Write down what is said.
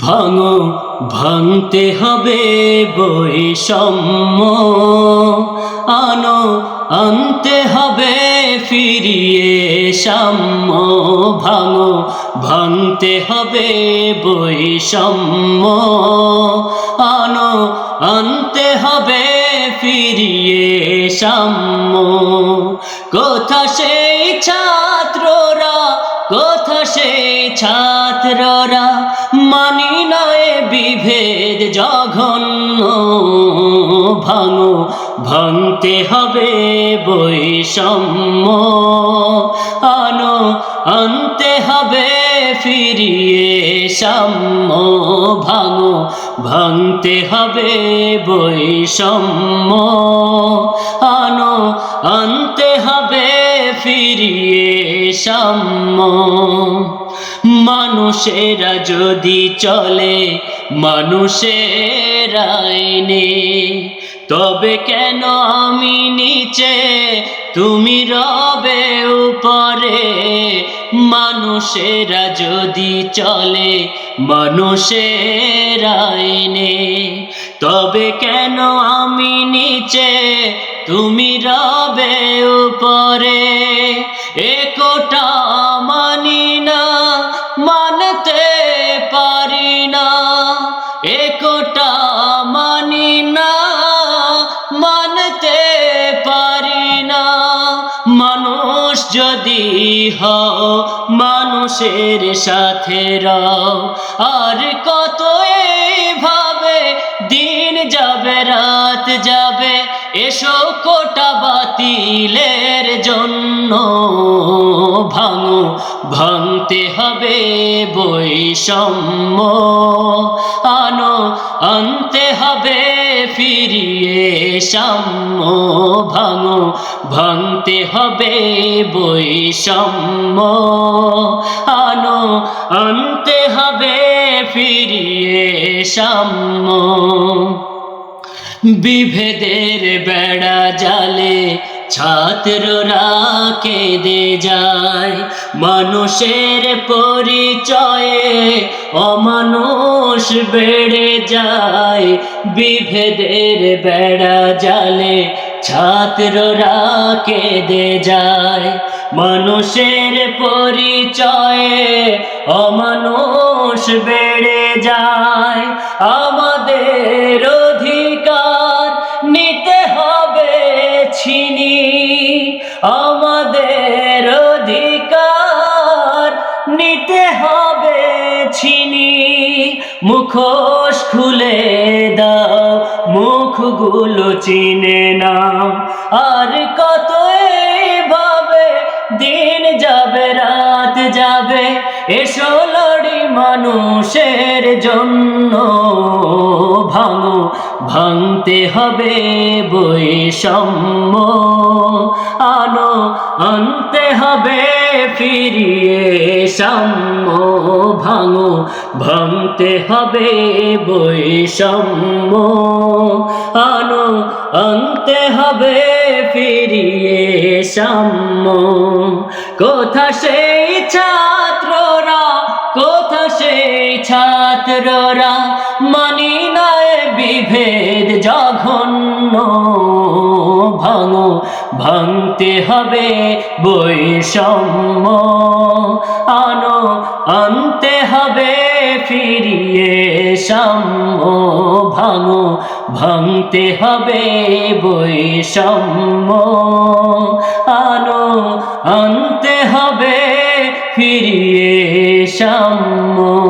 ভাঙো, ভাঙতে হবে বৈষম্য। আনো, আনতে হবে, ফিরিয়ে সাম্য। ভাঙো, ভাঙতে হবে বৈষম্য। আনো, আনতে হবে, ফিরিয়ে সাম্য। কোথা সেই ছাত্ররা কোথা সেই ছাত্ররা মানি নয় বিভেদ জঘন্য। ভাঙো, ভাঙতে হবে বৈষম্য। আনো, আনতে হবে ফিরিয়ে সাম্য। ভাঙো, ভাঙতে হবে বৈষম্য। আনো, আনতে হবে ফিরিয়ে সাম্য। মানুষেরা যদি চলে মানুষের আইনে তবে কেন আমি নিচে? তুমি রবে উপরে। মানুষেরা যদি চলে মানুষের আইনে তবে কেন আমি নিচে? তুমি রবে উপরে একটা মানি না, মানতে পারি না। একটা মানি না, মানতে পারি না। মানুষ যদি হও, মানুষের সাথে রাও, আর কত এইভাবে দিন যাবে, রাত যাবে এসো কোটা বাতিলের জন্য ভাঙো, ভাঙতে হবে বৈষম্য। আনো, আনতে হবে, ফিরিয়ে সাম্য। ভাঙো, ভাঙতে হবে বৈষম্য। আনো, আনতে হবে, ফিরিয়ে সাম্য। বিভেদের বেড়া জালে ছাত্ররা কেঁদে যায়। মানুষের পরিচয়ে অমানুষ বেড়ে যায়। বিভেদের বেড়া জালে ছাত্ররা কেঁদে যায়। মানুষের পরিচয়ে অমানুষ বেড়ে যায়। আমাদের অধিকার নিতে হবে ছিনি। মুখোশ খুলে দাও, মুখগুলো চিনে নাও। আর কত এইভাবে দিন যাবে, রাত যাবে, এসো লড়ি মানুষের জন্য ভাঙো। ভাঙতে হবে বৈষম্য। আনো আনতে হবে, ফিরিয়ে সাম্য। ভাঙো, ভাঙতে হবে বৈষম্য। আনো আনতে হবে, ফিরিয়ে সাম্য। কোথা সেই ছাত্ররা, কোথা সেই ছাত্ররা মানি বিভেদ জঘন্য ভাঙো, ভাঙতে হবে বৈষম্য। আনো, আনতে হবে, ফিরিয়ে সাম্য। ভাঙো, ভাঙতে হবে বৈষম্য। আনো, আনতে হবে, ফিরিয়ে সাম্য।